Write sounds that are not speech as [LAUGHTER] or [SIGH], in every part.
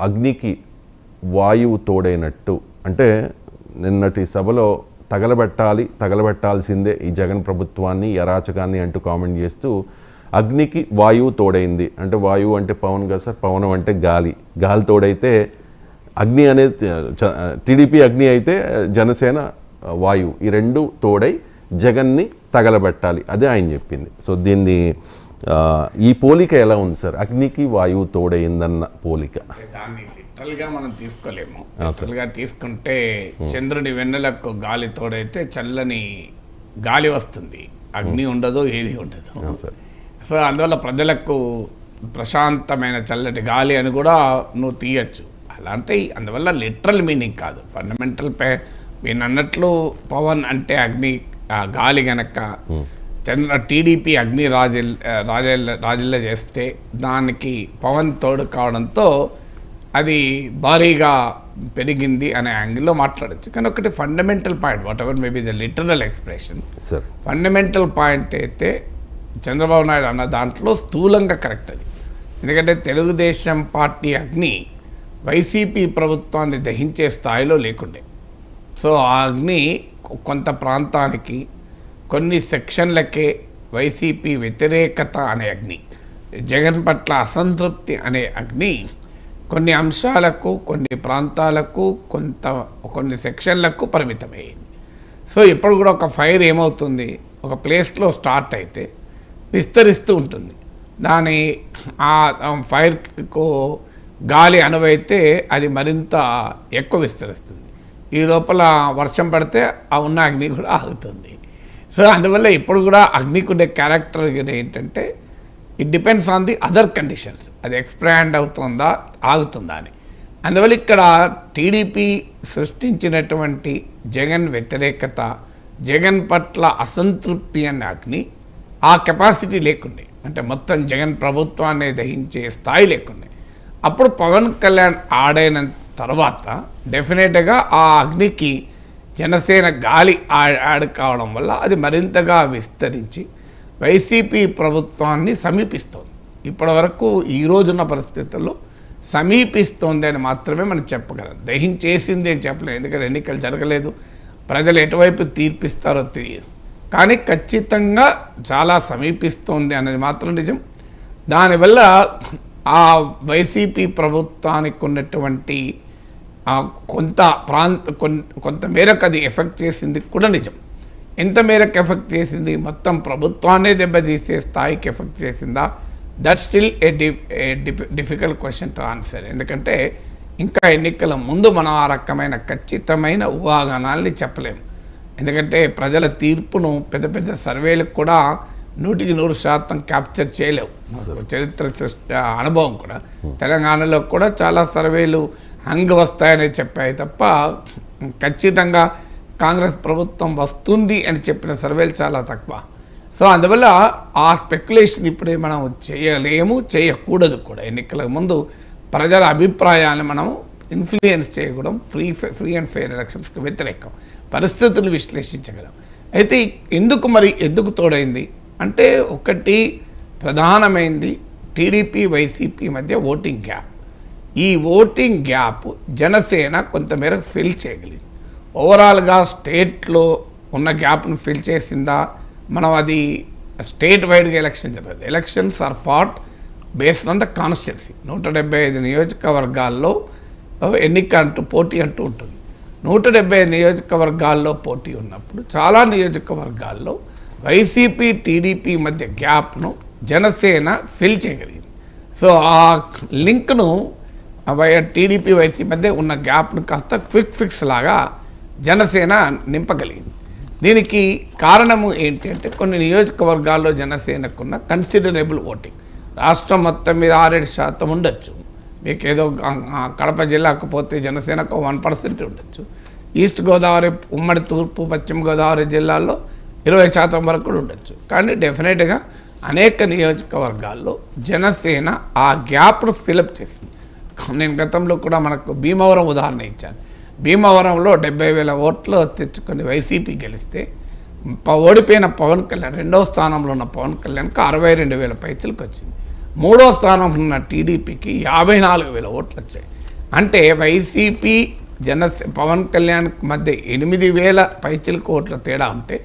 అగ్నికి వాయువు తోడైనట్టు. అంటే నిన్నటి సభలో తగలబెట్టాలి తగలబెట్టాల్సిందే ఈ జగన్ ప్రభుత్వాన్ని అరాచకాన్ని అంటూ కామెంట్ చేస్తూ అగ్నికి వాయువు తోడైంది. అంటే వాయువు అంటే పవన్ కదా సార్? పవనం అంటే గాలి. గాలి తోడైతే అగ్ని అనేది టీడీపీ అగ్ని అయితే జనసేన వాయువు. ఈ రెండు తోడై జగన్ని తగలబెట్టాలి. అదే ఆయన చెప్పింది. సో దీన్ని ఈ పోలిక ఎలా ఉంది సార్? అగ్నికి వాయువు తోడైందన్న పోలిక. దాన్ని మనం తీసుకోలేము. తీసుకుంటే చంద్రుని వెన్నెలకు గాలి తోడైతే చల్లని గాలి వస్తుంది. అగ్ని ఉండదు ఏది ఉండదు. సో అందువల్ల ప్రజలకు ప్రశాంతమైన చల్లటి గాలి అని కూడా నువ్వు తీయచ్చు. అలాంటి అందువల్ల లిటరల్ మీనింగ్ కాదు. ఫండమెంటల్ పే నేను అన్నట్లు పవన్ అంటే అగ్ని గాలి గనక చంద్ర టీడీపీ అగ్ని రాజిల్ రాజల్ రాజిల్ల చేస్తే దానికి పవన్ తోడు కావడంతో అది భారీగా పెరిగింది అనే యాంగిల్లో మాట్లాడచ్చు. కానీ ఒకటి fundamental point whatever maybe the literal expression sir fundamental point అయితే చంద్రబాబు నాయుడు అన్న దాంట్లో స్థూలంగా కరెక్ట్ అది. ఎందుకంటే తెలుగుదేశం పార్టీ అగ్ని వైసీపీ ప్రభుత్వాన్ని దహించే స్థాయిలో లేకుండే. సో ఆ అగ్ని కొంత ప్రాంతానికి కొన్ని సెక్షన్లకే వైసీపీ వ్యతిరేకత అనే అగ్ని జగన్ పట్ల అసంతృప్తి అనే అగ్ని. కొన్ని అంశాలకు కొన్ని ప్రాంతాలకు కొంత కొన్ని సెక్షన్లకు పరిమితమైంది సో ఇప్పుడు కూడా ఒక ఫైర్ ఏమవుతుంది? ఒక ప్లేస్లో స్టార్ట్ అయితే విస్తరిస్తూ ఉంటుంది. దాని ఆ ఫైర్కు గాలి అనువైతే అది మరింత ఎక్కువ విస్తరిస్తుంది. ఈ లోపల వర్షం పడితే ఆ ఉన్న అగ్ని కూడా ఆగుతుంది. సో అందువల్ల ఇప్పుడు కూడా అగ్నికి ఉండే క్యారెక్టర్ ఏంటంటే it depends on the other conditions అది ఎక్స్పాండ్ అవుతుందా ఆగుతుందా అని. అందువల్ల ఇక్కడ టీడీపీ సృష్టించినటువంటి జగన్ వ్యతిరేకత జగన్ పట్ల అసంతృప్తి అనే అగ్ని ఆ కెపాసిటీ లేకుండే. అంటే మొత్తం జగన్ ప్రభుత్వాన్ని దహించే స్థాయి లేకుండే. అప్పుడు పవన్ కళ్యాణ్ ఆడైన తర్వాత డెఫినెట్గా ఆ అగ్నికి జనసేన గాలి ఆ- యాడ్ కావడం వల్ల అది మరింతగా విస్తరించి వైసీపీ ప్రభుత్వాన్ని సమీపిస్తోంది. ఇప్పటివరకు ఈ రోజున్న పరిస్థితుల్లో సమీపిస్తోంది అని మాత్రమే మనం చెప్పగలం. దహించేసింది అని చెప్పలేము ఎందుకంటే ఎన్నికలు జరగలేదు. ప్రజలు ఎటువైపు తీర్పిస్తారో తెలియదు. కానీ ఖచ్చితంగా చాలా సమీపిస్తోంది అన్నది మాత్రం నిజం. దానివల్ల ఆ వైసీపీ ప్రభుత్వానికి ఉన్నటువంటి కొంత ప్రాంత కొంత మేరకు అది ఎఫెక్ట్ చేసింది కూడా నిజం. ఎంత మేరకు ఎఫెక్ట్ చేసింది? మొత్తం ప్రభుత్వాన్నే దెబ్బతీసే స్థాయికి ఎఫెక్ట్ చేసిందా? That still a d difficult question to answer ఎందుకంటే ఇంకా ఎన్నికల ముందు మనం ఆ రకమైన ఖచ్చితమైన ఊహాగానాల్ని చెప్పలేము ఎందుకంటే ప్రజల తీర్పును పెద్ద పెద్ద సర్వేలకు కూడా నూటికి నూరు శాతం క్యాప్చర్ చేయలేవు. చరిత్ర అనుభవం కూడా. తెలంగాణలో కూడా చాలా సర్వేలు హంగ్ వస్తాయని చెప్పాయి తప్ప ఖచ్చితంగా కాంగ్రెస్ ప్రభుత్వం వస్తుంది అని చెప్పిన సర్వేలు చాలా తక్కువ. సో అందువల్ల ఆ స్పెక్యులేషన్ ఇప్పుడే మనం చేయలేము చేయకూడదు కూడా. ఎన్నికల ముందు ప్రజల అభిప్రాయాన్ని మనం ఇన్ఫ్లుయెన్స్ చేయకూడదు ఫ్రీ ఫ్రీ అండ్ ఫెయిర్ ఎలక్షన్స్కి వ్యతిరేకం. పరిస్థితులు విశ్లేషించగలం. అయితే ఎందుకు మరి ఎందుకు తోడైంది? అంటే ఒకటి ప్రధానమైంది టీడీపీ వైసీపీ మధ్య ఓటింగ్ గ్యాప్. ఈ ఓటింగ్ గ్యాప్ జనసేన కొంతమేరకు ఫిల్ చేయగలిగింది. ఓవరాల్గా స్టేట్లో ఉన్న గ్యాప్ను ఫిల్ చేసిందా? మనం అది స్టేట్ వైడ్గా ఎలక్షన్ జరగదు. Elections are fought based on the constituency. నూట డెబ్బై ఐదు నియోజకవర్గాల్లో ఎన్నిక అంటూ పోటీ అంటూ ఉంటుంది. నూట డెబ్బై ఐదు నియోజకవర్గాల్లో పోటీ ఉన్నప్పుడు చాలా నియోజకవర్గాల్లో వైసీపీ టీడీపీ మధ్య గ్యాప్ను జనసేన ఫిల్ చేయగలిగింది. సో ఆ లింక్ను టీడీపీ వైసీ మధ్య ఉన్న గ్యాప్ను కాస్త క్విక్ ఫిక్స్ లాగా జనసేన నింపగలిగింది. దీనికి కారణము ఏంటి అంటే కొన్ని నియోజకవర్గాల్లో జనసేనకున్న కన్సిడరబుల్ ఓటింగ్ రాష్ట్రం మొత్తం మీద ఆరేడు శాతం ఉండొచ్చు. మీకు ఏదో కడప జిల్లాకు పోతే జనసేనకు వన్ పర్సెంట్ ఉండొచ్చు. ఈస్ట్ గోదావరి ఉమ్మడి తూర్పు పశ్చిమ గోదావరి జిల్లాల్లో ఇరవై శాతం వరకు కూడా ఉండొచ్చు. కానీ డెఫినెట్గా అనేక నియోజకవర్గాల్లో జనసేన ఆ గ్యాప్ను ఫిలప్ చేసింది. నేను గతంలో కూడా మనకు భీమవరం ఉదాహరణ ఇచ్చాను. భీమవరంలో డెబ్బై వేల ఓట్లు తెచ్చుకొని వైసీపీ గెలిస్తే ఓడిపోయిన పవన్ కళ్యాణ్ రెండవ స్థానంలో ఉన్న పవన్ కళ్యాణ్కి అరవై రెండు వేల పైసలకు వచ్చింది. మూడో స్థానంలో ఉన్న టీడీపీకి యాభై నాలుగు వేల ఓట్లు వచ్చాయి. అంటే వైసీపీ జన పవన్ కళ్యాణ్ మధ్య ఎనిమిది వేల పైచిలకు ఓట్ల తేడా ఉంటే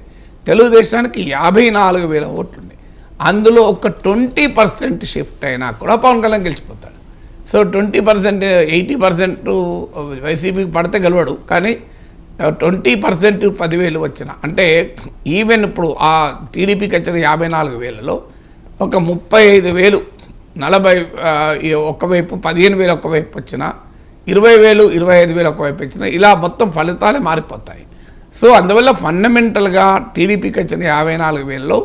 తెలుగుదేశానికి యాభై నాలుగు వేల ఓట్లు ఉన్నాయి. అందులో ఒక ట్వంటీ పర్సెంట్ షిఫ్ట్ అయినా కూడా Pawan Kalyan గెలిచిపోతాడు. So twenty percent eighty percent వైసీపీకి పడితే గెలవడు. కానీ ట్వంటీ పర్సెంట్ పదివేలు వచ్చిన అంటే ఈవెన్ ఇప్పుడు ఆ టీడీపీకి వచ్చిన యాభై నాలుగు వేలలో ఒక ముప్పై ఐదు వేలు నలభై ఒకవైపు పదిహేను వేలు ఒకవైపు వచ్చిన ఇరవై వేలు ఇరవై ఐదు వేలు ఒకవైపు వచ్చిన ఇలా మొత్తం ఫలితాలే మారిపోతాయి. సో అందువల్ల ఫండమెంటల్గా టీడీపీకి వచ్చిన యాభై నాలుగు వేలలో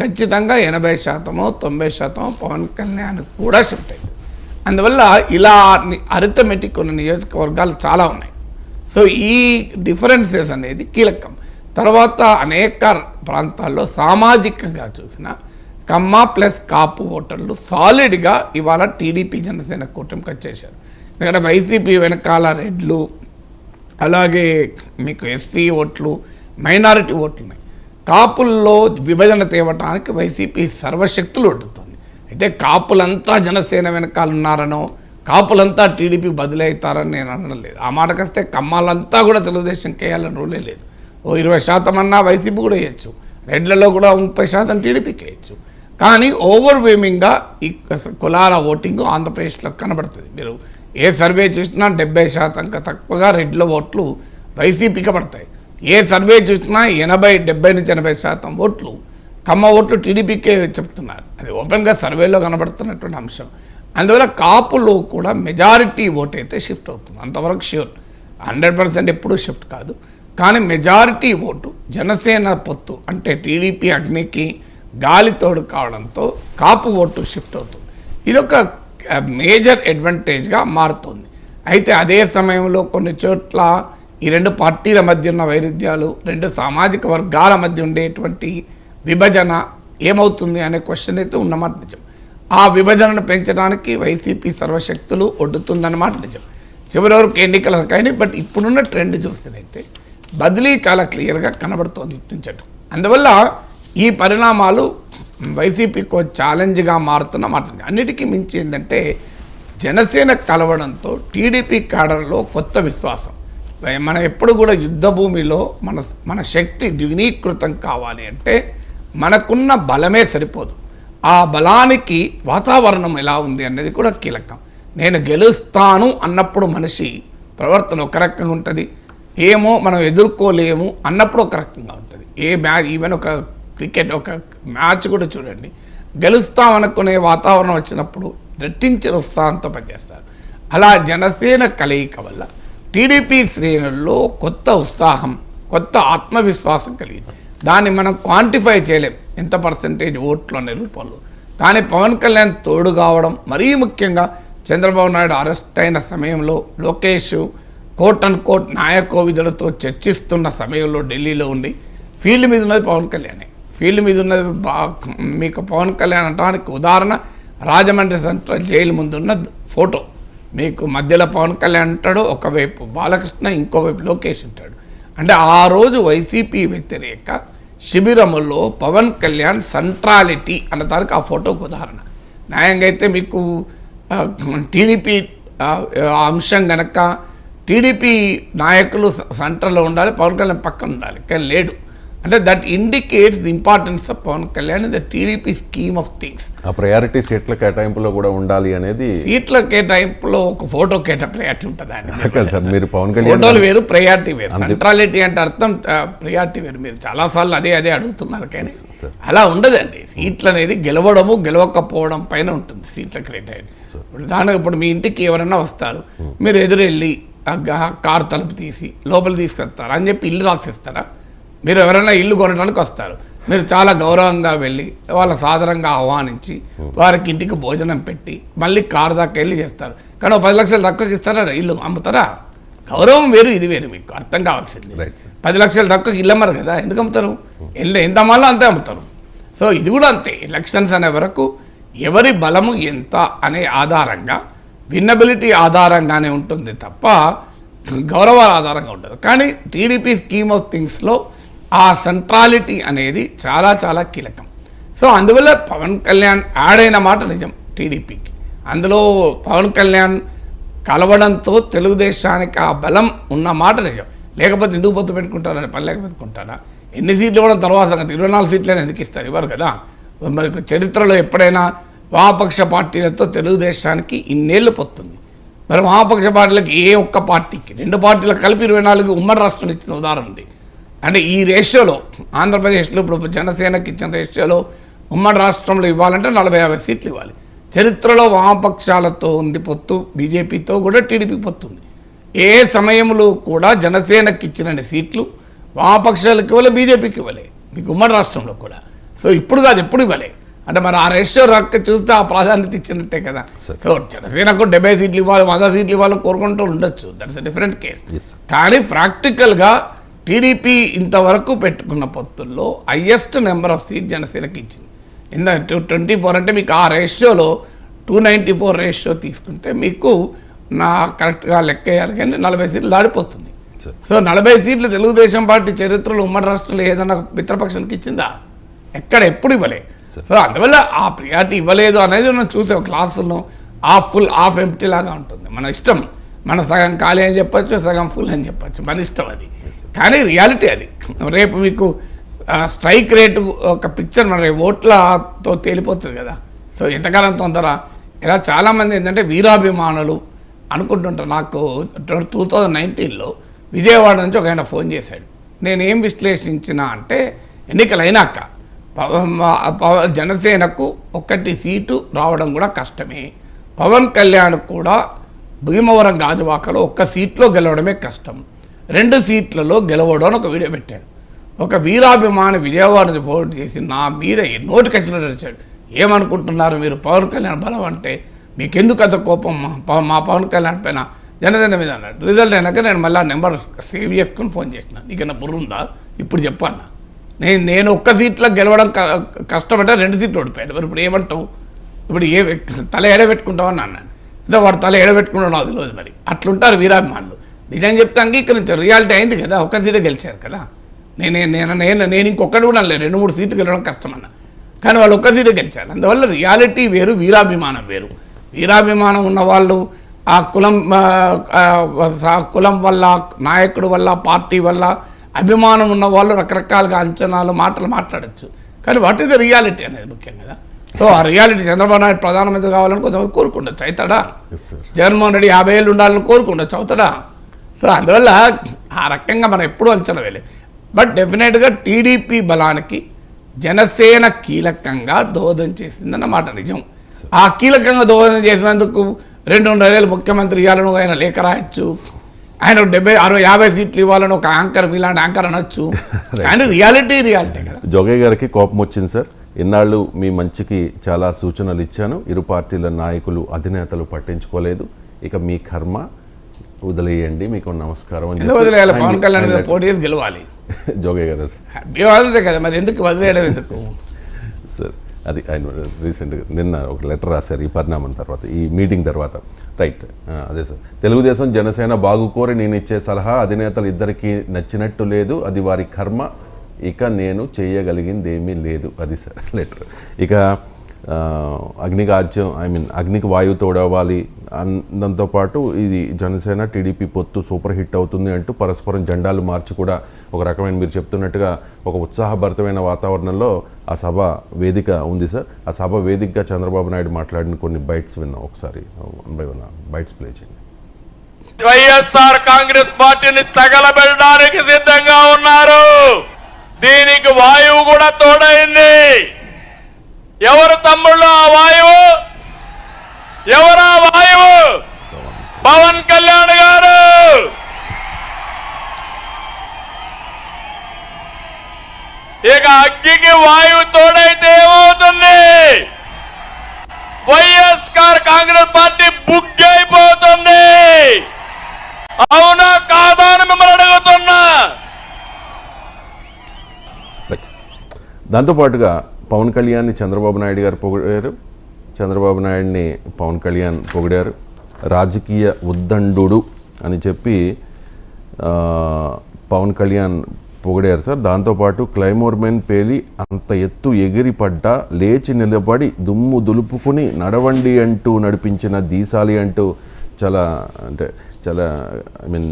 ఖచ్చితంగా ఎనభై శాతము తొంభై శాతం పవన్ కళ్యాణ్ కూడా షిఫ్ట్ అయింది అందువల్ల ఇలా అరిథమెటిక్ ఉన్న నియోజకవర్గాలు చాలా ఉన్నాయి. సో ఈ డిఫరెన్సెస్ అనేది కీలకం. తర్వాత అనేక ప్రాంతాల్లో సామాజికంగా చూసిన కమ్మ ప్లస్ కాపు ఓటర్లు సాలిడ్గా ఇవాళ టీడీపీ జనసేన కూటమికి వచ్చేసారు ఎందుకంటే వైసీపీ వెనకాల రెడ్లు అలాగే మీకు ఎస్సీ ఓట్లు మైనారిటీ ఓట్లు ఉన్నాయి. కాపుల్లో విభజన తేవటానికి వైసీపీ సర్వశక్తులు ఒడ్డుతుంది. అయితే కాపులంతా జనసేన వెనకాలన్నారనో కాపులంతా టీడీపీ బదిలవుతారని నేను అనడం లేదు. ఆ మాటకొస్తే కమ్మాలంతా కూడా తెలుగుదేశంకి వేయాలని రూలే లేదు. ఓ ఇరవై శాతం అన్నా వైసీపీ కూడా వేయచ్చు. రెడ్లలో కూడా ముప్పై శాతం టీడీపీకి వేయచ్చు. కానీ ఓవర్వేమింగ్గా ఈ కులాల ఓటింగ్ ఆంధ్రప్రదేశ్లో కనబడుతుంది. మీరు ఏ సర్వే చూసినా డెబ్బై శాతం తక్కువగా రెడ్ల ఓట్లు వైసీపీకి పడతాయి. ఏ సర్వే చూసినా ఎనభై డెబ్బై నుంచి ఎనభై శాతం ఓట్లు కమ్మ ఓట్లు టీడీపీకే చెప్తున్నారు. అది ఓపెన్గా సర్వేలో కనబడుతున్నటువంటి అంశం. అందువల్ల కాపులో కూడా మెజారిటీ ఓట్ అయితే షిఫ్ట్ అవుతుంది. అంతవరకు ష్యూర్. హండ్రెడ్ పర్సెంట్ ఎప్పుడూ షిఫ్ట్ కాదు. కానీ మెజారిటీ ఓటు జనసేన పొత్తు అంటే టీడీపీ అగ్నికి గాలి తోడు కావడంతో కాపు ఓటు షిఫ్ట్ అవుతుంది. ఇది ఒక మేజర్ అడ్వాంటేజ్గా మారుతుంది. అయితే అదే సమయంలో కొన్ని చోట్ల ఈ రెండు పార్టీల మధ్య ఉన్న వైరుధ్యాలు రెండు సామాజిక వర్గాల మధ్య ఉండేటువంటి విభజన ఏమవుతుంది అనే క్వశ్చన్ అయితే ఉన్నమాట నిజం. ఆ విభజనను పెంచడానికి వైసీపీ సర్వశక్తులు ఒడ్డుతుందన్నమాట నిజం. చివరి వరకు ఎన్నికలు కానీ బట్ ఇప్పుడున్న ట్రెండ్ చూస్తేనైతే బదిలీ చాలా క్లియర్గా కనబడుతోంది ఇటు అందువల్ల ఈ పరిణామాలు వైసీపీకి ఛాలెంజ్గా మారుతున్న మాట అన్నిటికీ మించి ఏంటంటే జనసేన కలవడంతో టీడీపీ కాడర్లో కొత్త విశ్వాసం. మనం ఎప్పుడు కూడా యుద్ధ భూమిలో మన మన శక్తి ద్వినీకృతం కావాలి అంటే మనకున్న బలమే సరిపోదు. ఆ బలానికి వాతావరణం ఎలా ఉంది అనేది కూడా కీలకం. నేను గెలుస్తాను అన్నప్పుడు మనిషి ప్రవర్తన ఒక రకంగా ఉంటుంది. ఏమో మనం ఎదుర్కోలేము అన్నప్పుడు ఒక రకంగా ఉంటుంది. ఏ మ్యాచ్ ఈవెన్ ఒక క్రికెట్ ఒక మ్యాచ్ కూడా చూడండి. గెలుస్తాం అనుకునే వాతావరణం వచ్చినప్పుడు రెట్టించిన ఉత్సాహంతో పనిచేస్తారు. అలా జనసేన కలయిక వల్ల టీడీపీ శ్రేణుల్లో కొత్త ఉత్సాహం కొత్త ఆత్మవిశ్వాసం కలిగింది. దాన్ని మనం క్వాంటిఫై చేయలేం. ఎంత పర్సంటేజ్ ఓట్లు అనే రూపంలో. కానీ పవన్ కళ్యాణ్ తోడు కావడం మరీ ముఖ్యంగా చంద్రబాబు నాయుడు అరెస్ట్ అయిన సమయంలో లోకేష్ కోట్ అండ్ కోట్ న్యాయకోవిధులతో చర్చిస్తున్న సమయంలో ఢిల్లీలో ఉండి ఫీల్డ్ మీద ఉన్నది పవన్ కళ్యాణే. ఫీల్డ్ మీద ఉన్నది బా మీకు పవన్ కళ్యాణ్ అంటానికి ఉదాహరణ రాజమండ్రి సెంట్రల్ జైలు ముందున్న ఫోటో. మీకు మధ్యలో పవన్ కళ్యాణ్ ఉంటాడు ఒకవైపు బాలకృష్ణ ఇంకోవైపు లోకేష్ ఉంటాడు. అంటే ఆ రోజు వైసీపీ వ్యతిరేక శిబిరములో పవన్ కళ్యాణ్ సెంట్రాలిటీ అన్న దానికి ఆ ఫోటోకు ఉదాహరణ. న్యాయంగా అయితే మీకు టీడీపీ అంశం గనక టీడీపీ నాయకులు సెంటర్లో ఉండాలి పవన్ కళ్యాణ్ పక్కన ఉండాలి. కానీ లేడు. అంటే that indicates the importance of Pawan Kalyan the TDP scheme of things ఆ ప్రయారిటీ సీట్ల కేటాయింపులో కూడా ఉండాలి అనేది సీట్ల కేటాయింపులో ఒక ఫోటో కేటా ప్రయారిటీ కదా సార్ మీరు పవన్ కళ్యాణ్ ఫోటోలు వేరు ప్రయారిటీ వేరు. సెంట్రాలిటీ అంటే అర్థం ప్రయారిటీ వేరు. మీరు చాలాసార్లు అదే అదే అడుగుతున్నారు కానీ. అలా ఉండదండి. సీట్లు అనేది గెలవడము గెలవకపోవడం పైన ఉంటుంది సీట్ల క్రైటీరియా ఇప్పుడు దానికి ఇప్పుడు మీ ఇంటికి ఎవరైనా వస్తారు మీరు ఎదురెళ్ళి కారు తలుపు తీసి లోపల తీసుకెళ్తారు అని చెప్పి ఇల్లు రాసిస్తారా? మీరు ఎవరైనా ఇల్లు కొనడానికి వస్తారు. మీరు చాలా గౌరవంగా వెళ్ళి వాళ్ళ సాధారణంగా ఆహ్వానించి వారికి ఇంటికి భోజనం పెట్టి మళ్ళీ కారు దాకా వెళ్ళి చేస్తారు. కానీ ఒక పది లక్షలు తక్కువకి ఇస్తారా? ఇల్లు అమ్ముతారా? గౌరవం వేరు ఇది వేరు మీకు అర్థం కావాల్సింది. పది లక్షలు తక్కువకి ఇల్లు అమ్మరు కదా ఎందుకు అమ్ముతారు? ఎల్లు ఎంత అమ్మాలో అంతే అమ్ముతారు. సో ఇది కూడా అంతే ఎలక్షన్స్ అనే వరకు ఎవరి బలము ఎంత అనే ఆధారంగా విన్నబిలిటీ ఆధారంగానే ఉంటుంది తప్ప గౌరవాల ఆధారంగా ఉంటుంది కానీ టీడీపీ స్కీమ్ ఆఫ్ థింగ్స్లో ఆ సెంట్రాలిటీ అనేది చాలా చాలా కీలకం. సో అందువల్ల పవన్ కళ్యాణ్ ఆడైన మాట నిజం టీడీపీకి. అందులో పవన్ కళ్యాణ్ కలవడంతో తెలుగుదేశానికి ఆ బలం ఉన్న మాట నిజం. లేకపోతే ఎందుకు పొత్తు పెట్టుకుంటారని పని లేక పెట్టుకుంటారా? ఎన్ని సీట్లు ఇవ్వడం తర్వాత సంగతి. ఇరవై నాలుగు సీట్లైనా ఎందుకు ఇస్తారు? ఇవ్వరు కదా. మరి చరిత్రలో ఎప్పుడైనా వామపక్ష పార్టీలతో తెలుగుదేశానికి ఇన్నేళ్ళు పొత్తుంది. మరి వామపక్ష పార్టీలకు ఏ ఒక్క పార్టీకి? రెండు పార్టీలకు కలిపి ఇరవై నాలుగు ఉమ్మడి రాష్ట్రాలు ఇచ్చిన ఉదాహరణ ఉంది. అంటే ఈ రేషియోలో ఆంధ్రప్రదేశ్లో ఇప్పుడు జనసేనకి ఇచ్చిన రేషియోలో ఉమ్మడి రాష్ట్రంలో ఇవ్వాలంటే నలభై యాభై సీట్లు ఇవ్వాలి. చరిత్రలో వామపక్షాలతో ఉంది పొత్తు బీజేపీతో కూడా టీడీపీ పొత్తు ఉంది. ఏ సమయంలో కూడా జనసేనకి ఇచ్చిన సీట్లు వామపక్షాలకు ఇవ్వలే బీజేపీకి ఇవ్వలే. మీకు ఉమ్మడి రాష్ట్రంలో కూడా. సో ఇప్పుడు కాదు ఎప్పుడు ఇవ్వలే. అంటే మరి ఆ రేషియో రక్క చూస్తే ఆ ప్రాధాన్యత ఇచ్చినట్టే కదా. సో జనసేనకు డెబ్బై సీట్లు ఇవ్వాలి వంద సీట్లు ఇవ్వాలని కోరుకుంటూ ఉండొచ్చు. దట్స్ డిఫరెంట్ కేస్ కానీ ప్రాక్టికల్గా టీడీపీ ఇంతవరకు పెట్టుకున్న పొత్తుల్లో హయ్యెస్ట్ నెంబర్ ఆఫ్ సీట్ జనసేనకి ఇచ్చింది. ఇంత ట్వంటీ ఫోర్ అంటే మీకు ఆ రేషియోలో టూ నైంటీ ఫోర్ రేషియో తీసుకుంటే మీకు నా కరెక్ట్గా లెక్క వేయాలి కానీ నలభై సీట్లు దాడిపోతుంది. సో నలభై సీట్లు తెలుగుదేశం పార్టీ చరిత్రలో ఉమ్మడి రాష్ట్రంలో ఏదైనా మిత్రపక్షానికి ఇచ్చిందా? ఎక్కడ ఎప్పుడు ఇవ్వలే. సో అందువల్ల ఆ ప్రియారిటీ ఇవ్వలేదు అనేది మనం చూసే క్లాసుల్లో హాఫ్ ఫుల్ హాఫ్ ఎంటీ లాగా ఉంటుంది. మన ఇష్టం. మన సగం ఖాళీ అని చెప్పొచ్చు సగం ఫుల్ అని చెప్పొచ్చు. మన ఇష్టం అది. కానీ రియాలిటీ అది. రేపు మీకు స్ట్రైక్ రేటు ఒక పిక్చర్ మన ఓట్లతో తేలిపోతుంది కదా. సో ఎంతకాలం తొందర ఇలా చాలామంది ఏంటంటే వీరాభిమానులు అనుకుంటుంటారు. నాకు టూ థౌజండ్ నైన్టీన్లో విజయవాడ నుంచి ఒక ఆయన ఫోన్ చేశాడు. నేను ఏం విశ్లేషించిన అంటే ఎన్నికలు అయినాక పవ- జనసేనకు ఒకటి సీటు రావడం కూడా కష్టమే. పవన్ కళ్యాణ్ కూడా భీమవరం గాజువాకలో ఒక్క సీట్లో గెలవడమే కష్టం. రెండు సీట్లలో గెలవడం అని ఒక వీడియో పెట్టాడు. ఒక వీరాభిమాని విజయవాడ పోటీ చేసి నా మీద నోటికి వచ్చినట్టు వచ్చాడు ఏమనుకుంటున్నారు మీరు? పవన్ కళ్యాణ్ బలం అంటే మీకెందుకు అంత కోపం? మా పవ- మా పవన్ కళ్యాణ్ పైన జనసేన మీద అన్నాడు. రిజల్ట్ అయినాక నేను మళ్ళీ నెంబర్ సేవ్ చేసుకుని ఫోన్ చేసిన. నీకన్నా బుర్ర ఉందా ఇప్పుడు చెప్పాను నేను నేను ఒక్క సీట్లో గెలవడం క- కష్టపడ్డా రెండు సీట్లు ఓడిపోయాడు. మరి ఇప్పుడు ఏమంటావు? ఇప్పుడు ఏ తల ఎడబెట్టుకుంటామని అన్నాను ఇదో వాడు తల ఎడబెట్టుకుంటావు అది తెలియదు మరి. అట్లుంటారు వీరాభిమానులు. నిజం చెప్తే అంగీకరించారు రియాలిటీ అయింది కదా ఒక్క సీటే గెలిచారు కదా. నేను నేను నేను నేను ఇంకొకటి కూడా అనలేదు రెండు మూడు సీట్లు గెలవడం కష్టమన్నా. కానీ వాళ్ళు ఒక్క సీటే గెలిచారు. అందువల్ల రియాలిటీ వేరు వీరాభిమానం వేరు. వీరాభిమానం ఉన్న వాళ్ళు ఆ కులం కులం వల్ల నాయకుడు వల్ల పార్టీ వల్ల అభిమానం ఉన్న వాళ్ళు రకరకాలుగా అంచనాలు మాటలు మాట్లాడచ్చు. కానీ వాట్ ఈస్ ద రియాలిటీ అనేది ముఖ్యం కదా. సో ఆ రియాలిటీ చంద్రబాబు నాయుడు ప్రధానమంత్రి కావాలని కొంతమంది కోరుకుండొచ్చు. అవుతాడా జగన్మోహన్ రెడ్డి యాభై ఏళ్ళు ఉండాలని కోరుకుండొచ్చు. అవుతాడా? సో అందువల్ల ఆ రకంగా మనం ఎప్పుడూ అంచనా వేయలేదు. బట్ డెఫినెట్గా టీడీపీ బలానికి జనసేన కీలకంగా దోహదం చేసిందన్నమాట నిజం. ఆ కీలకంగా దోహదం చేసినందుకు రెండున్నర ఏళ్ళు ముఖ్యమంత్రి ఇవ్వాలని ఆయన లేఖ రాయొచ్చు. ఆయన డెబ్బై అరవై యాభై సీట్లు ఇవ్వాలని ఒక యాంకర్ ఇలాంటి యాంకర్ అనొచ్చు. [LAUGHS] కానీ రియాలిటీ రియాలిటీ. కదా జోగయ్య గారికి కోపం వచ్చింది సార్. ఇన్నాళ్ళు మీ మంచికి చాలా సూచనలు ఇచ్చాను. ఇరు పార్టీల నాయకులు అధినేతలు పట్టించుకోలేదు. ఇక మీ కర్మ వదిలేయండి మీకు నమస్కారం అని ఎందుకు వదిలేయాలి? చెప్పి పవన్ కళ్యాణ్ మీద ఆయన- పోటీ చేసి గెలవాలి. జోగయ్య గారు వదిలే కదా మరి ఎందుకు వదిలేయడం ఎందుకు? సార్ అది ఆయన రీసెంట్గా నిన్న ఒక లెటర్ రాశారు ఈ పరిణామం తర్వాత ఈ మీటింగ్ తర్వాత. రైట్ అదే సార్ తెలుగుదేశం జనసేన బాగుకోరి నేను ఇచ్చే సలహా అధినేతలు ఇద్దరికి నచ్చినట్టు లేదు అది వారి కర్మ. ఇక నేను చేయగలిగింది ఏమీ లేదు అది సార్ [LAUGHS] లెటర్. ఇక అగ్నిగాజ్యం ఐ మీన్ అగ్నికి వాయువు తోడవ్వాలి అన్నంతో పాటు ఇది జనసేన టీడీపీ పొత్తు సూపర్ హిట్ అవుతుంది అంటూ పరస్పరం జెండాలు మార్చి కూడా ఒక రకమైన మీరు చెప్తున్నట్టుగా ఒక ఉత్సాహభరితమైన వాతావరణంలో ఆ సభ వేదిక ఉంది సార్. ఆ సభ వేదికగా చంద్రబాబు నాయుడు మాట్లాడిన కొన్ని బైట్స్ విన్నాం. ఒకసారి one by one bytes play చేయండి. వైఎస్ఆర్ కాంగ్రెస్ పార్టీని తగలబెట్టడానికి సిద్ధంగా ఉన్నారు. దీనికి వాయువు కూడా తోడైంది. ఎవరు తమ్ముళ్ళు ఆ వాయువు? ఎవరా వాయువు? పవన్ కళ్యాణ్ గారు! ఇక అగ్గికి వాయువు తోడైతే ఏమవుతుంది? వైఎస్ఆర్ కాంగ్రెస్ పార్టీ బుక్ అయిపోతుంది అవునా కాదా అని మిమ్మల్ని అడుగుతున్నా! దాంతోపాటుగా పవన్ కళ్యాణ్ని చంద్రబాబు నాయుడు గారు పొగిడారు. చంద్రబాబు నాయుడిని పవన్ కళ్యాణ్ పొగిడారు. రాజకీయ ఉద్దండు అని చెప్పి పవన్ కళ్యాణ్ పొగిడారు సార్. దాంతోపాటు క్లైమోర్మెన్ పేలి అంత ఎత్తు ఎగిరిపడ్డ లేచి నిలబడి దుమ్ము దులుపుకుని నడవండి అంటూ నడిపించిన దీసాలి అంటూ చాలా అంటే చాలా ఐ మీన్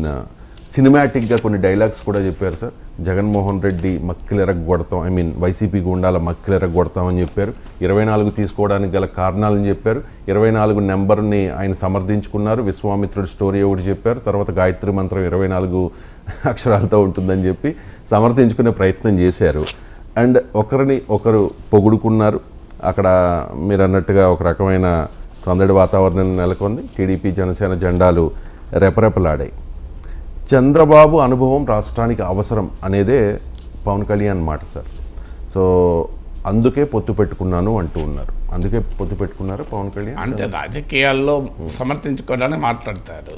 సినిమాటిక్గా కొన్ని డైలాగ్స్ కూడా చెప్పారు సార్ జగన్మోహన్ రెడ్డి మక్కిలెరగొడతాం ఐ మీన్ వైసీపీ గుండాల మక్కిలెరగొడతాం అని చెప్పారు. ఇరవై నాలుగు తీసుకోవడానికి గల కారణాలని చెప్పారు. ఇరవై నాలుగు నెంబర్ని ఆయన సమర్థించుకున్నారు. విశ్వామిత్రుడి స్టోరీ ఒకటి చెప్పారు. తర్వాత గాయత్రి మంత్రం ఇరవై నాలుగు [LAUGHS] అక్షరాలతో ఉంటుందని చెప్పి సమర్థించుకునే ప్రయత్నం చేశారు. అండ్ ఒకరిని ఒకరు పొగుడుకున్నారు. అక్కడ మీరు అన్నట్టుగా ఒక రకమైన సందడి వాతావరణం నెలకొంది. టీడీపీ జనసేన జెండాలు రెపరెపలాడాయి. చంద్రబాబు అనుభవం రాష్ట్రానికి అవసరం అనేదే పవన్ కళ్యాణ్ మాట సార్. సో అందుకే పొత్తు పెట్టుకున్నాను అంటూ ఉన్నారు. అందుకే పొత్తు పెట్టుకున్నారు పవన్ కళ్యాణ్? అంటే రాజకీయాల్లో సమర్థించుకోవడానికి మాట్లాడతారు.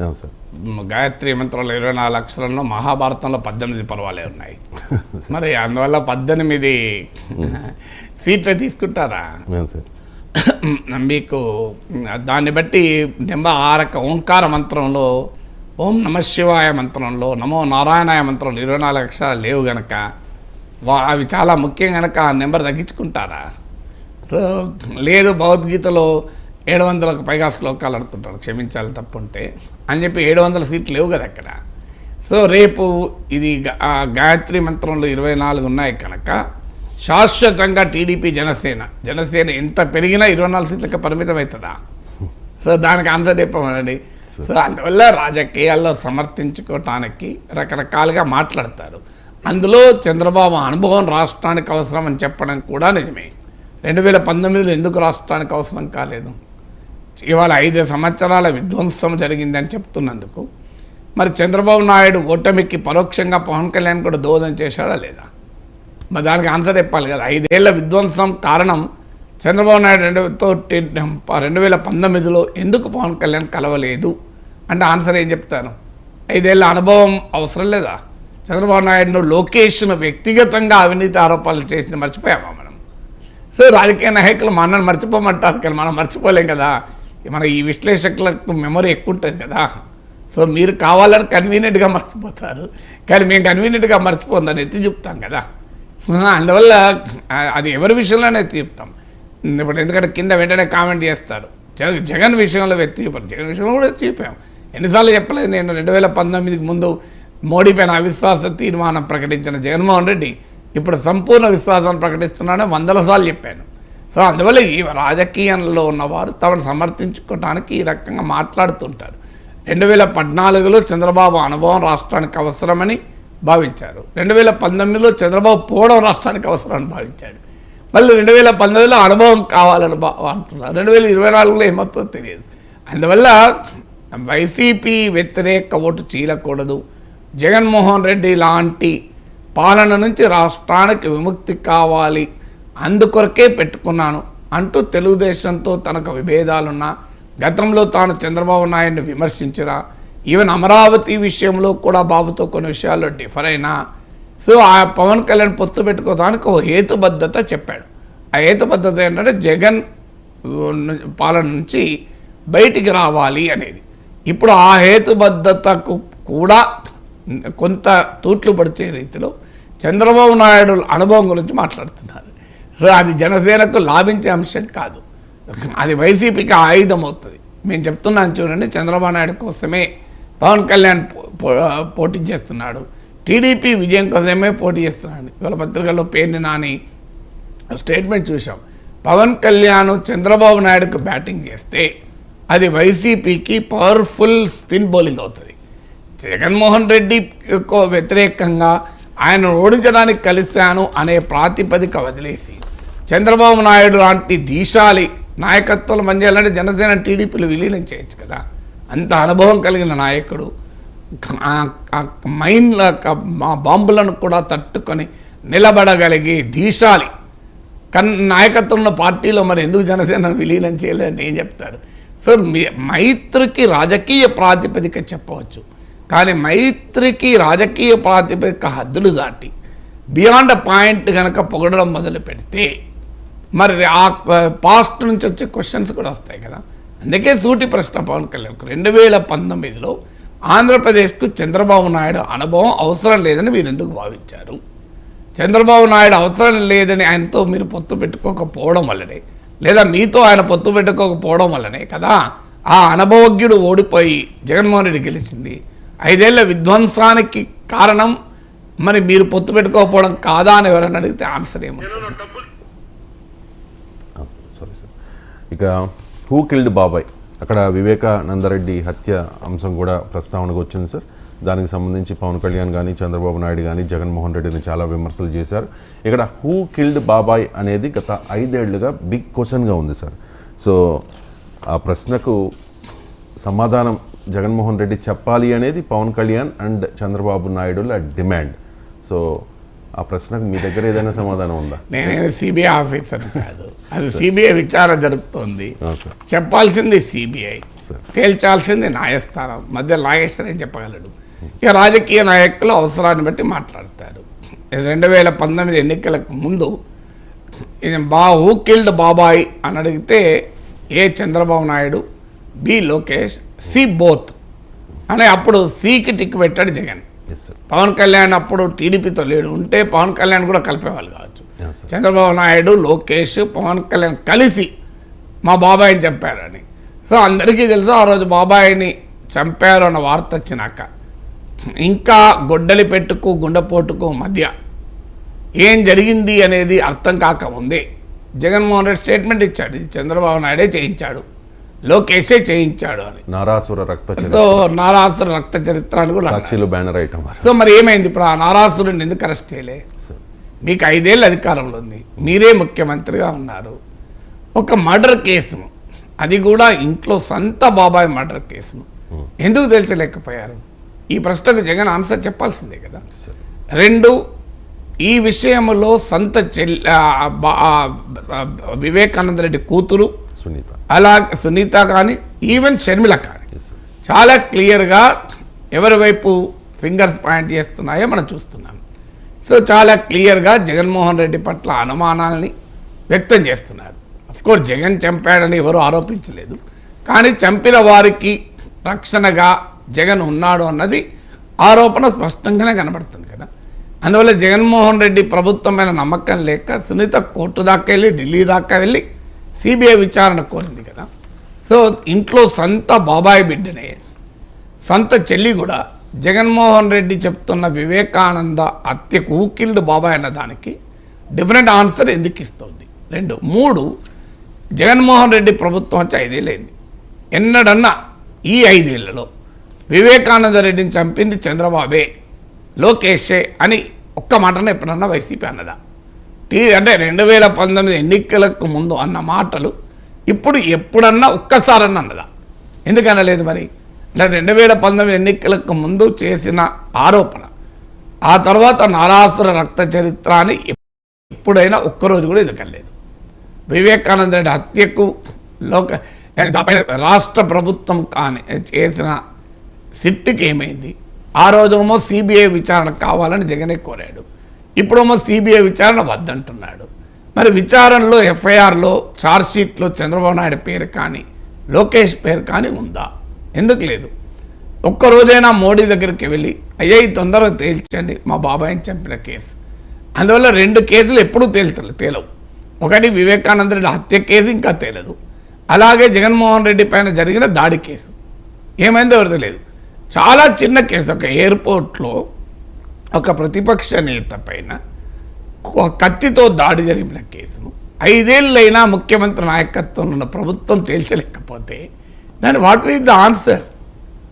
గాయత్రి మంత్రంలో ఇరవై నాలుగు అక్షరాల్లో మహాభారతంలో పద్దెనిమిది పర్వాలే ఉన్నాయి. [LAUGHS] మరి అందువల్ల పద్దెనిమిది [LAUGHS] సీట్లు తీసుకుంటారా? సార్? మీకు దాన్ని బట్టి నింబ ఆరక ఓంకార మంత్రంలో ఓం నమశివాయ మంత్రంలో నమో నారాయణాయ మంత్రంలో ఇరవై నాలుగు అక్షరాలు లేవు గనక వా అవి చాలా ముఖ్యం గనక ఆ నెంబర్ తగ్గించుకుంటారా? సో లేదు భగవద్గీతలో ఏడు వందలకు పైగా శ్లోకాలు అనుకుంటారు క్షమించాలి తప్పుంటే అని చెప్పి ఏడు వందల సీట్లు లేవు కదా అక్కడ. సో రేపు ఇది గాయత్రి మంత్రంలో ఇరవై నాలుగు ఉన్నాయి కనుక శాశ్వతంగా టీడీపీ జనసేన జనసేన ఎంత పెరిగినా ఇరవై నాలుగు సీట్లకు పరిమితం అవుతుందా సో దానికి ఆన్సర్ చెప్పమండి. అందువల్ల రాజకీయాల్లో సమర్థించుకోవటానికి రకరకాలుగా మాట్లాడతారు. అందులో చంద్రబాబు అనుభవం రాష్ట్రానికి అవసరం అని చెప్పడం కూడా నిజమే. రెండు వేల పంతొమ్మిదిలో ఎందుకు రాష్ట్రానికి అవసరం కాలేదు? ఇవాళ ఐదు సంవత్సరాల విధ్వంసం జరిగిందని చెప్తున్నందుకు. మరి చంద్రబాబు నాయుడు ఓటమికి పరోక్షంగా పవన్ కళ్యాణ్ కూడా దోహదం చేశాడా లేదా? మరి దానికి ఆన్సర్ చెప్పాలి కదా. ఐదేళ్ళ విధ్వంసం కారణం చంద్రబాబు నాయుడు రెండుతో రెండు వేల పంతొమ్మిదిలో ఎందుకు పవన్ కళ్యాణ్ కలవలేదు? అంటే ఆన్సర్ ఏం చెప్తాను? ఐదేళ్ళ అనుభవం అవసరం లేదా? చంద్రబాబు నాయుడును లోకేష్ను వ్యక్తిగతంగా అవినీతి ఆరోపణలు చేసి మర్చిపోయామా మనం? సో రాజకీయ నాయకులు మనల్ని మర్చిపోమంటారు కానీ మనం మర్చిపోలేం కదా. మన ఈ విశ్లేషకులకు మెమరీ ఎక్కువ ఉంటుంది కదా. సో మీరు కావాలని కన్వీనియంట్గా మర్చిపోతారు. కానీ మేము కన్వీనియంట్గా మర్చిపోందని ఎత్తి చెప్తాం కదా. అందువల్ల అది ఎవరి విషయంలోనే ఎత్తి చెప్తాం? ఇప్పుడు ఎందుకంటే కింద వెంటనే కామెంట్ చేస్తారు జగన్ విషయంలో వ్యక్తి చెప్పారు జగన్ విషయంలో కూడా చెప్పాము ఎన్నిసార్లు చెప్పలేదు నేను. రెండు వేల పంతొమ్మిదికి ముందు మోడీ పైన అవిశ్వాస తీర్మానం ప్రకటించిన జగన్మోహన్ రెడ్డి ఇప్పుడు సంపూర్ణ విశ్వాసాన్ని ప్రకటిస్తున్నాడని వందల సార్లు చెప్పాను. సో అందువల్ల ఈ రాజకీయంలో ఉన్నవారు తమను సమర్థించుకోవడానికి ఈ రకంగా మాట్లాడుతుంటారు. రెండు వేల పద్నాలుగులో చంద్రబాబు అనుభవం రాష్ట్రానికి అవసరమని భావించారు. రెండు వేల పంతొమ్మిదిలో చంద్రబాబు పోవడం రాష్ట్రానికి అవసరమని భావించాడు. మళ్ళీ రెండు వేల పంతొమ్మిదిలో అనుభవం కావాలని బా అంటున్నారు. రెండు వేల ఇరవై నాలుగులో ఏమవుతుందో తెలియదు. అందువల్ల వైసీపీ వ్యతిరేక ఓటు చీలకూడదు. జగన్మోహన్ రెడ్డి లాంటి పాలన నుంచి రాష్ట్రానికి విముక్తి కావాలి. అందుకొరకే పెట్టుకున్నాను అంటూ తెలుగుదేశంతో తనకు విభేదాలున్నా గతంలో తాను చంద్రబాబు నాయుడిని విమర్శించినా ఈవెన్ అమరావతి విషయంలో కూడా బాబుతో కొన్ని విషయాల్లో డిఫర్ అయినా సో ఆ పవన్ కళ్యాణ్ పొత్తు పెట్టుకోవడానికి ఒక హేతుబద్ధత చెప్పాడు. ఆ హేతుబద్ధత ఏంటంటే జగన్ పాలన నుంచి బయటికి రావాలి అనేది. ఇప్పుడు ఆ హేతుబద్ధతకు కూడా కొంత తూట్లు పడిచే రీతిలో చంద్రబాబు నాయుడు అనుభవం గురించి మాట్లాడుతున్నారు. సో అది జనసేనకు లాభించే అంశం కాదు. అది వైసీపీకి ఆయుధం అవుతుంది. మేము చెప్తున్నాను చూడండి చంద్రబాబు నాయుడు కోసమే పవన్ కళ్యాణ్ పో- పో- పోటీ చేస్తున్నాడు. టీడీపీ విజయం కోసమే పోటీ చేస్తున్నాడు. ఇవాళ పత్రికల్లో పేరుని నాని స్టేట్మెంట్ చూసాం పవన్ కళ్యాణ్ చంద్రబాబు నాయుడుకు బ్యాటింగ్ చేస్తే అది వైసీపీకి పవర్ఫుల్ స్పిన్ బౌలింగ్ అవుతుంది. జగన్మోహన్ రెడ్డి వ్యతిరేకంగా ఆయన ఓడించడానికి కలిశాను అనే ప్రాతిపదిక వదిలేసి చంద్రబాబు నాయుడు లాంటి దీశాలి నాయకత్వం పనిచేయాలంటే జనసేన టీడీపీలు విలీనం చేయొచ్చు కదా? అంత అనుభవం కలిగిన నాయకుడు మైండ్ల మా బాంబులను కూడా తట్టుకొని నిలబడగలిగే దీశాలి కన్ నాయకత్వంలో పార్టీలో మరి ఎందుకు జనసేన విలీనం చేయలేదని ఏం చెప్తారు? సో మైత్రికి రాజకీయ ప్రాతిపదిక చెప్పవచ్చు. కానీ మైత్రికి రాజకీయ ప్రాతిపదిక హద్దులు దాటి బియాండ్ పాయింట్ కనుక పొగడడం మొదలు పెడితే మరి ఆ పాస్ట్ నుంచి వచ్చే క్వశ్చన్స్ కూడా వస్తాయి కదా. అందుకే సూటి ప్రశ్న పవన్ కళ్యాణ్. రెండు వేల పంతొమ్మిదిలో ఆంధ్రప్రదేశ్కు చంద్రబాబు నాయుడు అనుభవం అవసరం లేదని మీరు ఎందుకు భావించారు? చంద్రబాబు నాయుడు అవసరం లేదని ఆయనతో మీరు పొత్తు పెట్టుకోకపోవడం వల్లనే లేదా మీతో ఆయన పొత్తు పెట్టుకోకపోవడం వల్లనే కదా ఆ అనుభవజ్ఞుడు ఓడిపోయి జగన్మోహన్ రెడ్డి గెలిచింది. ఐదేళ్ళ విధ్వంసానికి కారణం మరి మీరు పొత్తు పెట్టుకోకపోవడం కాదా అని ఎవరైనా అడిగితే ఆన్సర్ సార్ ఇక హూ కిల్డ్ బాబాయ్ అక్కడ వివేకానందరెడ్డి హత్య అంశం కూడా ప్రస్తావనకు వచ్చింది సార్. దానికి సంబంధించి పవన్ కళ్యాణ్ కానీ చంద్రబాబు నాయుడు కానీ జగన్మోహన్ రెడ్డిని చాలా విమర్శలు చేశారు. ఇక్కడ హూ కిల్డ్ బాబాయ్ అనేది గత ఐదేళ్ళుగా బిగ్ క్వశ్చన్గా ఉంది సార్. సో ఆ ప్రశ్నకు సమాధానం జగన్మోహన్ రెడ్డి చెప్పాలి అనేది పవన్ కళ్యాణ్ అండ్ చంద్రబాబు నాయుడుల డిమాండ్. సో ఆ ప్రశ్నకు మీ దగ్గర ఏదైనా సమాధానం ఉందా? నేనేమి సిబిఐ ఆఫీసర్ కాదు. అది సిబిఐ విచారణ జరుపుతోంది. చెప్పాల్సింది సిబిఐ. తేల్చాల్సింది న్యాయస్థానం. మధ్య నాగేశ్వర్ ఏం చెప్పగలడు? ఇక రాజకీయ నాయకులు అవసరాన్ని బట్టి మాట్లాడతారు. రెండు వేల పంతొమ్మిది ఎన్నికలకు ముందు బా హూ కిల్డ్ బాబాయ్ అని అడిగితే A Chandrababu Naidu B Lokesh C both. అని అప్పుడు సికి టిక్ పెట్టాడు జగన్. పవన్ కళ్యాణ్ అప్పుడు టీడీపీతో లేడు. ఉంటే పవన్ కళ్యాణ్ కూడా కలిపేవాళ్ళు కావచ్చు. చంద్రబాబు నాయుడు లోకేష్ పవన్ కళ్యాణ్ కలిసి మా బాబాయిని చంపారని. సో అందరికీ తెలుసు ఆ రోజు బాబాయిని చంపారు అన్న వార్త వచ్చినాక. ఇంకా గొడ్డలి పెట్టుకు గుండెపోటుకు మధ్య ఏం జరిగింది అనేది అర్థం కాకముందే జగన్మోహన్ రెడ్డి స్టేట్మెంట్ ఇచ్చాడు. చంద్రబాబు నాయుడే చేయించాడు. లోకేషే చేయించాడు అని. నారాసుర రక్త. సో నారాసుర రక్త చరిత్ర అని కూడా. సాక్షులు బ్యానర్ ఐటమ్ సో మరి ఏమైంది? ఇప్పుడు ఆ నారాసురుడిని ఎందుకు అరెస్ట్ చేయలే? మీకు ఐదేళ్ళు అధికారంలో ఉంది. మీరే ముఖ్యమంత్రిగా ఉన్నారు. ఒక మర్డర్ కేసును. అది కూడా ఇంట్లో సొంత బాబాయ్ మర్డర్ కేసును. ఎందుకు తేల్చలేకపోయారు? ఈ ప్రశ్నకు జగన్ ఆన్సర్ చెప్పాల్సిందే కదా. రెండు ఈ విషయంలో సొంత ఆ, వివేకానంద రెడ్డి కూతురు సునీత అలా సునీత కానీ ఈవెన్ షర్మిల కానీ. చాలా క్లియర్గా ఎవరి వైపు ఫింగర్స్ పాయింట్ చేస్తున్నాయో మనం చూస్తున్నాం. సో చాలా క్లియర్గా జగన్మోహన్ రెడ్డి పట్ల అనుమానాల్ని వ్యక్తం చేస్తున్నారు. కోర్స్ జగన్ చంపాడని ఎవరు ఆరోపించలేదు. కానీ చంపిన వారికి రక్షణగా జగన్ ఉన్నాడు అన్నది ఆరోపణ స్పష్టంగానే కనబడుతుంది కదా. అందువల్ల జగన్మోహన్ రెడ్డి ప్రభుత్వం నమ్మకం లేక సునీత కోర్టు దాకా వెళ్ళి ఢిల్లీ దాకా వెళ్ళి సిబిఐ విచారణ కోరింది కదా. సో ఇంట్లో సొంత బాబాయ్ బిడ్డనే సొంత చెల్లి కూడా జగన్మోహన్ రెడ్డి చెప్తున్న వివేకానంద హత్యకు ఊకిల్డ్ బాబాయ్ అన్న దానికి డిఫరెంట్ ఆన్సర్ ఎందుకు ఇస్తుంది? రెండు. మూడు జగన్మోహన్ రెడ్డి ప్రభుత్వం వచ్చి ఐదేళ్ళైంది. ఎన్నడన్నా ఈ ఐదేళ్ళలో వివేకానంద రెడ్డిని చంపింది చంద్రబాబే లోకేషే అని ఒక్క మాటన ఎప్పుడన్నా వైసీపీ అన్నదా? టీ అంటే రెండు వేల పంతొమ్మిది ఎన్నికలకు ముందు అన్న మాటలు ఇప్పుడు ఎప్పుడన్నా ఒక్కసారన్నా అన్నదా? ఎందుకనలేదు మరి? అంటే రెండు వేల పంతొమ్మిది ఎన్నికలకు ముందు చేసిన ఆరోపణ. ఆ తర్వాత నారాసుర రక్త చరిత్ర అని ఎప్పుడైనా ఒక్కరోజు కూడా ఎదుకలేదు వివేకానంద రెడ్డి హత్యకు లోక రాష్ట్ర ప్రభుత్వం కానీ చేసిన సిట్కి ఏమైంది? ఆ రోజేమో సిబిఐ విచారణ కావాలని జగనే కోరాడు. ఇప్పుడేమో సిబిఐ విచారణ వద్దంటున్నాడు. మరి విచారణలో ఎఫ్ఐఆర్లో ఛార్జ్షీట్లో చంద్రబాబు నాయుడు పేరు కానీ లోకేష్ పేరు కానీ ఉందా? ఎందుకు లేదు? ఒక్కరోజైనా మోడీ దగ్గరికి వెళ్ళి అయ్యా ఈ తొందరగా తేల్చండి మా బాబాయిని చంపిన కేసు. అందువల్ల రెండు కేసులు ఎప్పుడూ తేల్చలేదు తేలవు. ఒకటి వివేకానంద రెడ్డి హత్య కేసు ఇంకా తేలదు. అలాగే జగన్మోహన్ రెడ్డి పైన జరిగిన దాడి కేసు. ఏమైందో ఎవరు తెలియదు చాలా చిన్న కేసు. ఒక ఎయిర్పోర్ట్లో ఒక ప్రతిపక్ష నేత పైన కత్తితో దాడి జరిపిన కేసును ఐదేళ్ళైనా ముఖ్యమంత్రి నాయకత్వం ఉన్న ప్రభుత్వం తేల్చలేకపోతే దాని వాట్ ఈజ్ ద ఆన్సర్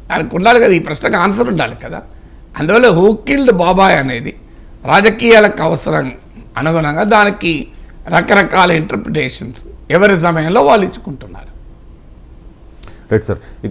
దానికి ఉండాలి కదా ఈ ప్రశ్నకు ఆన్సర్ ఉండాలి కదా. అందువల్ల హూ కిల్డ్ బాబాయ్ అనేది రాజకీయాలకు అవసరం అనుగుణంగా దానికి రకరకాల ఇంటర్ప్రిటేషన్స్ ఎవరి సమయంలో వాళ్ళు ఇచ్చుకుంటున్నారు. రైట్ సార్ ఇక